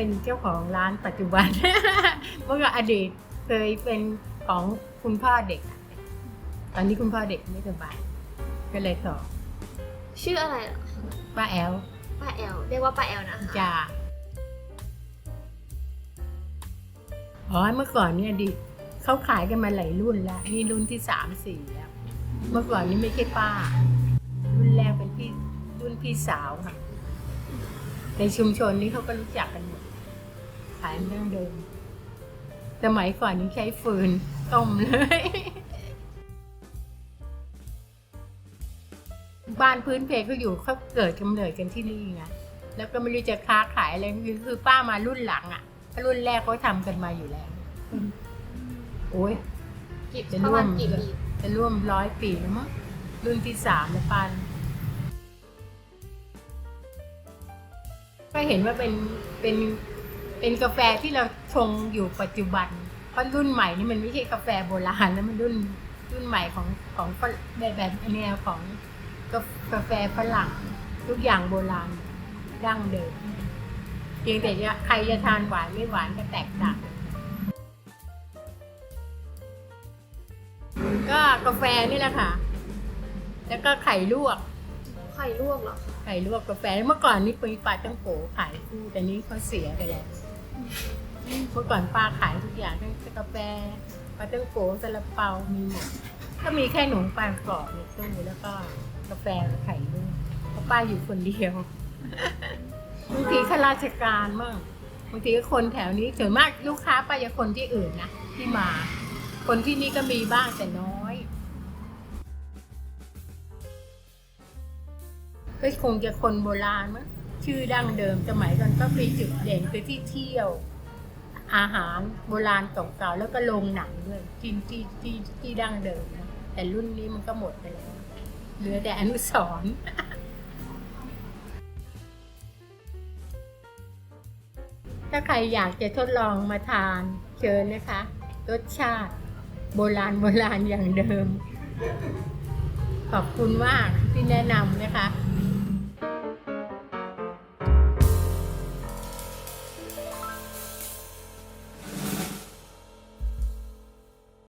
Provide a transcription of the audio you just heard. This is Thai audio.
เป็นเจ้าของร้านปัจจุบัน เมื่อก่อนอดีตเคยเป็นของคุณพ่อเด็ก ตอนนี้คุณพ่อเด็กไม่สบายก็เลยต่อชื่ออะไรเหรอป้าแอลป้าแอลเรียกว่าป้าแอลนะคะจ่าอ๋อเมื่อก่อนเนี่ยดิเขาขายกันมาหลายรุ่นแล้วนี่รุ่นที่สามสี่แล้ว เมื่อก่อนนี่ไม่ใช่ป้า รุ่นแรกเป็นพี่รุ่นพี่สาวค่ะ ในชุมชนนี้เขาก็รู้จักกันหมดขายเรื่องเดิมสมัยก่อนยังใช้ฟืนต้มเลย บ้านพื้นเพเขาอยู่เขาเกิดกำเนิดกันที่นี่ไงแล้วก็ไม่รู้จะค้าขายอะไรคือคือป้ามารุ่นหลังอะถ้ารุ่นแรกเขาทำกันมาอยู่แล้วโอ้ยกี่จะประมาณร่วมกี่ปีจะร่วมร้อยปีแล้วมั้งรุ่นที่สามแล้วปัน ก็เห็นว่าเป็นเป็นเป็นกาแฟที่เราชงอยู่ปัจจุบัน เพราะรุ่นใหม่นี่มันไม่ใช่กาแฟโบราณแล้วมันรุ่นรุ่นใหม่ของของแบบแบบแนวของกากาแฟฝรั่งทุกอย่างโบราณดั้งเดิมเพียงแต่ใครจะทานหวานไม่หวานก็แตกต่างก็กาแฟนี่แหละค่ะ แล้วก็ไข่ลวก ไข่ลวกเหรอคะไข่ลวกกาแฟเมื่อก่อนนี่ป็นปลาตั้งโกขายคู่แต่นี้เขาเสียไปแล้วเมื่อก่อนป้าขายทุกอย่างทั้งกาแฟปลาตั้งโกซาลาเปามีหมดก็มีแค่หนมปังกรอบในตู้แล้วก็กาแฟไข่ลวกเพราะป้าอยู่คนเดียวบางทีข้าราชการมั่งบางทีก็คนแถวนี้ส่วนมากลูกค้าป้าจะคนที่อื่นนะที่มา คนที่นี่ก็มีบ้างแต่น้อย ก็คงจะคนโบราณมั้งชื่อดั้งเดิมสมัยก่อนก็มีจุดเด่นคือที่เที่ยว อาหารโบราณเก่าๆแล้วก็โรงหนังด้วยที่ที่ที่ที่ดั้งเดิมนะแต่รุ่นนี้มันก็หมดไปแล้วเหลือแต่อนุสรณ์ถ้าใครอยากจะทดลองมาทานเชิญนะคะ รสชาติ โบราณโบราณอย่างเดิม ขอบคุณมากที่แนะนำนะคะ